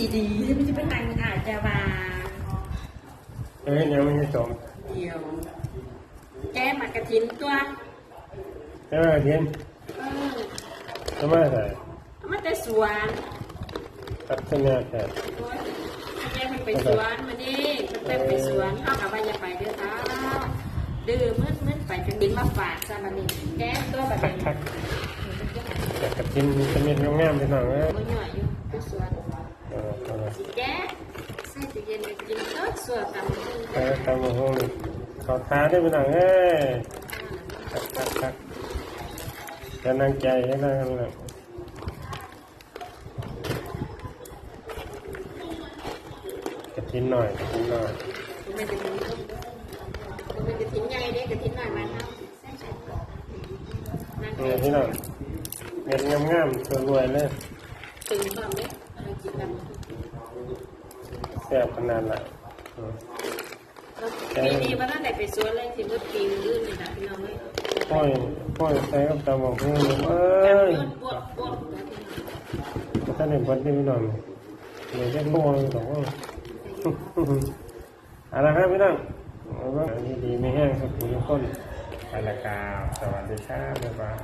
ดีๆที่มันจะเป็นนางอาจจะว่าเอ้ยยังไม่ได้จมเดียวแกมากระถินตัวใช่ไหมเทียนเออทำไมใส่เอามาแต่สวนตัดเส้นเนี่ยแค่โอ้ยแกมันไปสวนมาดิมันเป็นไปสวนเข้ากับว่าอย่าไปเด้อท้าดื้อมืดมืดไปกันดินมาฝากซะมานี่แกตัวแบบทักนี้ทักแต่กระทินจะมีงามๆไปหน่อยนะมันหน่อยอยู่ไปสวน ส่ตู้เย็นไปกินเออสวนตำหุ่งเออตามมาห้องขอท้าได้ไปหน่อยเอ้ยทักทักทักจะนั่งใจให้นั่งเลยกระทิ้นหน่อยกระทิ้นหน่อยมันเป็นกระถิ่นมันเป็นกระถิ่นใหญ่เด้กระถิ่นหน่อยมันเนาะนั่งเนี่ยที่หน่อยเม็ดงามๆสวยๆเลย ตึงความเนี่ยกินแบบ แซ่บขนาดละอืมปีนี้มันตั้งแต่ไปสวนเลยที่มืดปีอื่นนี่นะพี่น้องเลยพ่อยพ่อยใส่กับตาบอกพี่เอ้การยย้อนปวดปวดนะพี่น้องท่านเห็นคนที่พี่น้องเดี๋ยวจะโง่เลยบอกว่าเอาละครับพี่น้องเอาละดีๆไม่แห้งครับทุกคนไปละกาวสวัสดีครับบ๊ายบาย